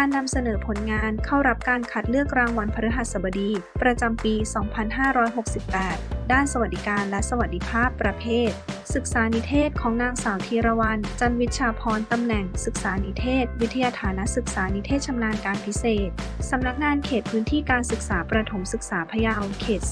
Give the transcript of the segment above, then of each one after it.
การนำเสนอผลงานเข้ารับการคัดเลือกรางวัลพฤหัสบดี ประจำปี 2568 ด้านสวัสดิการและสวัสดิภาพประเภท ศึกษานิเทศของนางสาวธีรวรรณจันวิชาพรตำแหน่ง ศึกษานิเทศ วิทยาฐานะศึกษานิเทศชำนาญการพิเศษ สำนักงานเขตพื้นที่การศึกษาประถมศึกษาพะเยาเขต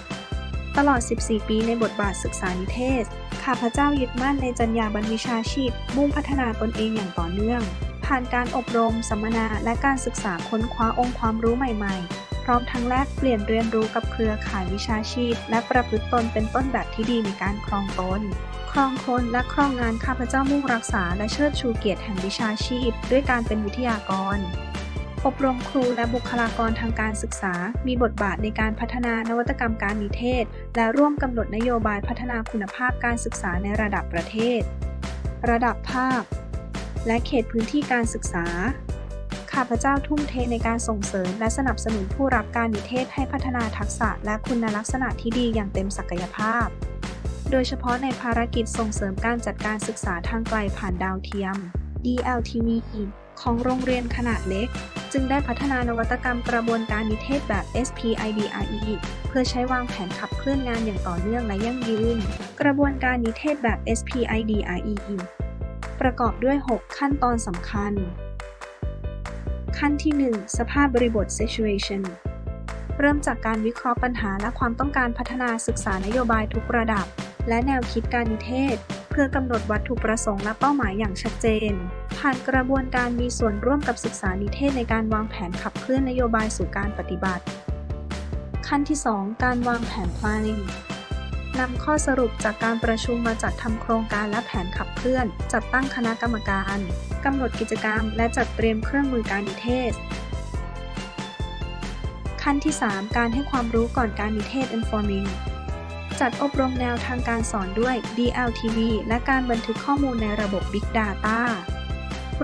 2ตลอด 14 ปีในบทบาทศึกษานิเทศ ข้าพเจ้ายึดมั่นในจรรยาบรรณวิชาชีพ มุ่งพัฒนาตนเองอย่างต่อเนื่อง ผ่านการอบรม สัมมนา และการศึกษาค้นคว้าองค์ความรู้ใหม่ ๆ พร้อมทั้งแลกเปลี่ยนเรียนรู้กับเครือข่ายวิชาชีพ และประพฤติตนเป็นต้นแบบที่ดีในการครองตน ครองคนและครองงานข้าพเจ้ามุ่งรักษาและเชิดชูเกียรติแห่งวิชาชีพ ด้วยการเป็นวิทยากรอบรมครูและบุคลากรทางการศึกษา มีบทบาทในการพัฒนานวัตกรรมการนิเทศ และร่วมกำหนดนโยบายพัฒนาคุณภาพการศึกษาในระดับประเทศ ระดับภาค และเขตพื้นที่การศึกษา ข้าพเจ้าทุ่มเทในการส่งเสริมและสนับสนุนผู้รับการนิเทศให้พัฒนาทักษะและคุณลักษณะที่ดีอย่างเต็มศักยภาพ โดยเฉพาะในภารกิจส่งเสริมการจัดการศึกษาทางไกลผ่านดาวเทียม DLTV ของโรงเรียนขนาดเล็ก จึงได้พัฒนานวัตกรรมกระบวนการนิเทศแบบ SPIDRE เพื่อใช้วางแผนขับเคลื่อนงานอย่างต่อเนื่องและยั่งยืน กระบวนการนิเทศแบบ SPIDRE ประกอบด้วย 6 ขั้นตอนสำคัญ ขั้นที่ 1 สภาพบริบท situation เริ่มจากการวิเคราะห์ปัญหาและความต้องการพัฒนาศึกษานโยบายทุกระดับ และแนวคิดการนิเทศ เพื่อกำหนดวัตถุประสงค์และเป้าหมายอย่างชัดเจน ผ่านกระบวนการมีส่วนร่วมกับศึกษานิเทศในการวางแผนขับเคลื่อนนโยบายสู่การปฏิบัติ ขั้นที่ 2 การวางแผน planning นำข้อสรุปจากการประชุมมาจัดทำโครงการและแผนขับเคลื่อน จัดตั้งคณะกรรมการกำหนดกิจกรรม และจัดเตรียมเครื่องมือการนิเทศ ขั้นที่ 3 การให้ความรู้ก่อนการนิเทศ informing จัดอบรมแนวทางการสอนด้วย DLTV และการบันทึกข้อมูลในระบบ Big Data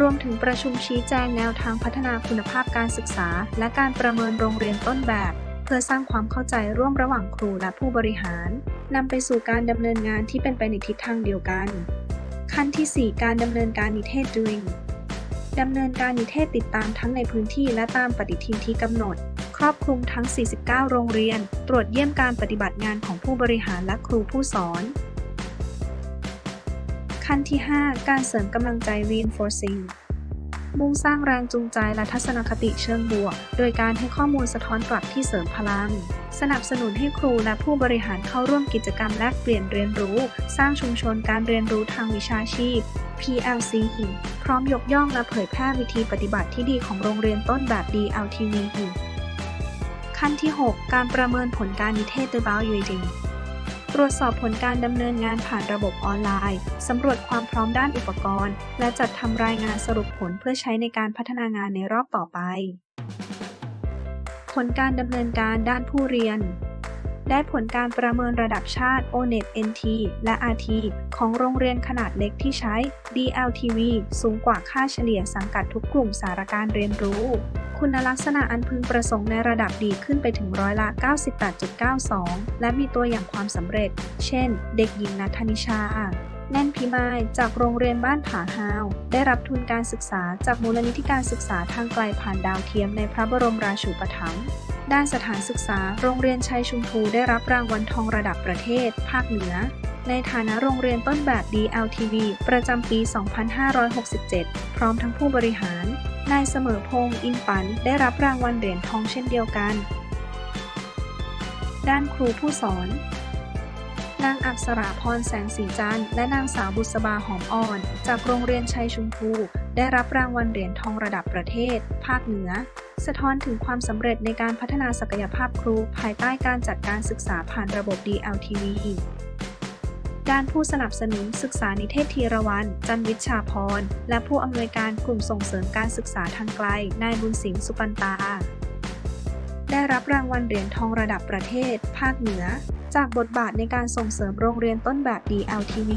รวมถึงประชุมชี้แจงแนวทางพัฒนาคุณภาพการศึกษา และการประเมินโรงเรียนต้นแบบ เพื่อสร้างความเข้าใจร่วมระหว่างครูและผู้บริหาร นำไปสู่การดำเนินงานที่เป็นไปในทิศทางเดียวกัน ขั้นที่ 4 การดำเนินการนิเทศ doing ดำเนินการนิเทศติดตามทั้งในพื้นที่และตามปฏิทินที่กำหนด ครอบคลุมทั้ง 49 โรงเรียน ตรวจเยี่ยมการปฏิบัติงานของผู้บริหารและครูผู้สอน ขั้นที่ 5 การเสริมกำลังใจ reinforcing มุ่งสร้างแรงจูงใจและทัศนคติเชิงบวก โดยการให้ข้อมูลสะท้อนกลับที่เสริมพลัง สนับสนุนให้ครูและผู้บริหารเข้าร่วมกิจกรรมแลกเปลี่ยนเรียนรู้ สร้างชุมชนการเรียนรู้ทางวิชาชีพ PLC หินพร้อมยกย่องและเผยแพร่วิธีปฏิบัติที่ดีของโรงเรียนต้นแบบ DLTV ขั้นที่ 6 การประเมินผลการนิเทศ Evaluating ตรวจสอบผลการดำเนินงานผ่านระบบออนไลน์ สำรวจความพร้อมด้านอุปกรณ์ และจัดทำรายงานสรุปผลเพื่อใช้ในการพัฒนางานในรอบต่อไป ผลการดำเนินการด้านผู้เรียน ได้ผลการประเมินระดับชาติ ONET NT และ RT ของโรงเรียนขนาดเล็กที่ใช้ DLTV สูงกว่าค่าเฉลี่ยสังกัดทุกกลุ่มสารการเรียนรู้ คุณลักษณะอันพึงประสงค์ในระดับดีขึ้นไปถึงร้อยละ 98.92 และมีตัวอย่างความสำเร็จ เช่น เด็กหญิงนัทนิชา แน่นพิมายจากโรงเรียนบ้านผาฮาว ได้รับทุนการศึกษาจากมูลนิธิการศึกษาทางไกลผ่านดาวเทียมในพระบรมราชูปถัมภ์ด้านสถานศึกษาโรงเรียนชัยชุมพูได้รับรางวัลทองระดับประเทศ ภาคเหนือ ในฐานะโรงเรียนต้นแบบ DLTV ประจำปี 2567 พร้อมทั้งผู้บริหาร นายเสมอพงษ์อินปัน ได้รับรางวัลเหรียญทองเช่นเดียวกัน ด้านครูผู้สอน นางอักษราพรแสงสีจันทร์และนางสาวบุษบาหอมอ่อน จากโรงเรียนชัยชุมพูได้รับรางวัลเหรียญทองระดับประเทศ ภาคเหนือ สะท้อนถึงความสำเร็จในการพัฒนาศักยภาพครูภายใต้การจัดการศึกษาผ่านระบบ DLTV ด้านผู้สนับสนุนศึกษานิเทศธีรวัน จันวิชาพร และผู้อำนวยการกลุ่มส่งเสริมการศึกษาทางไกล นายบุญสิงห์สุปันตา ได้รับรางวัลเหรียญทองระดับประเทศ ภาคเหนือ จากบทบาทในการส่งเสริมโรงเรียนต้นแบบ DLTV